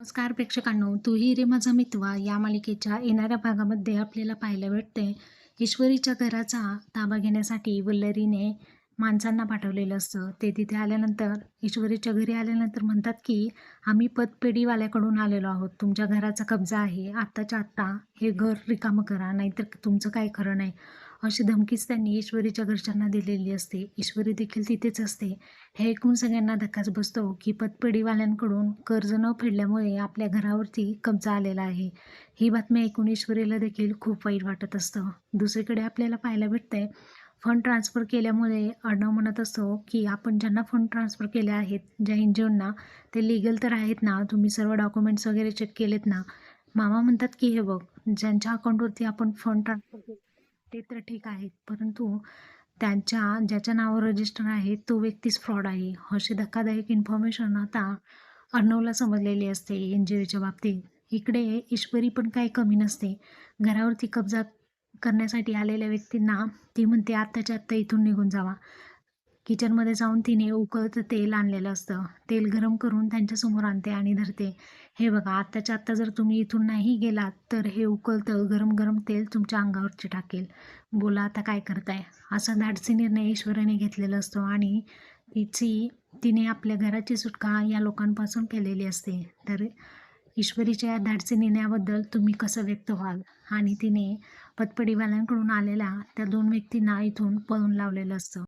नमस्कार प्रेक्षकांनो तूही रे माझा मितवा. या मालिकेच्या येणाऱ्या भागामध्ये आपल्याला पाहायला भेटते ईश्वरीच्या घराचा ताबा घेण्यासाठी वल्लरीने माणसांना पाठवलेलं असतं. ते तिथे आल्यानंतर ईश्वरीच्या घरी आल्यानंतर म्हणतात की आम्ही पतपेढीवाल्याकडून आलेलो आहोत. तुमच्या घराचा कब्जा आहे. आत्ताच्या आत्ता हे घर रिकामं करा. नाहीतर तुमचं काय खरं नाही. अशी धमकीच त्यांनी ईश्वरीच्या घरच्यांना दिलेली असते. ईश्वरी देखील तिथेच असते. हे ऐकून सगळ्यांना धक्काच बसतो की पतपेढीवाल्यांकडून कर्ज न फेडल्यामुळे आपल्या घरावरती कब्जा आलेला आहे. ही बातमी ऐकून ईश्वरीला देखील खूप वाईट वाटत असतं. दुसरीकडे आपल्याला पाहायला भेटतंय फंड ट्रान्सफर केल्यामुळे अर्णव म्हणत असतो की आपण ज्यांना फंड ट्रान्सफर केले आहेत ज्या एन जी ओंना ते लिगल तर आहेत ना तुम्ही सर्व डॉक्युमेंट्स वगैरे चेक केलेत ना? मामा म्हणतात की हे बघ ज्यांच्या अकाउंटवरती आपण फंड ट्रान्सफर केले ते तर ठीक आहेत परंतु त्यांच्या ज्याच्या नावावर रजिस्टर आहे तो व्यक्तीच फ्रॉड आहे. अशी धक्कादायक इन्फॉर्मेशन आता अर्णवला समजलेली असते एन जी ओच्या बाबतीत. इकडे ईश्वरी पण काही कमी नसते. घरावरती कब्जा करण्यासाठी आलेल्या व्यक्तींना ती म्हणते आत्ताच्या आत्ता इथून निघून जावा. किचनमध्ये जाऊन तिने उकळतं तेल आणलेलं असतं. तेल गरम करून त्यांच्यासमोर आणते आणि धरते. हे बघा आत्ताच्या आत्ता जर तुम्ही इथून नाही गेलात तर हे उकळतं गरम गरम तेल तुमच्या अंगावरची टाकेल. बोला आता काय करताय? असा धाडसी निर्णय ईश्वराने घेतलेला असतो आणि तिची तिने आपल्या घराची सुटका या लोकांपासून केलेली असते. तर ईश्वरीच्या या धाडसी निर्णयाबद्दल तुम्ही कसं व्यक्त व्हाल? आणि तिने पतपडीवाल्यांकडून आलेल्या त्या दोन व्यक्तींना इथून पळून लावलेलं असतं.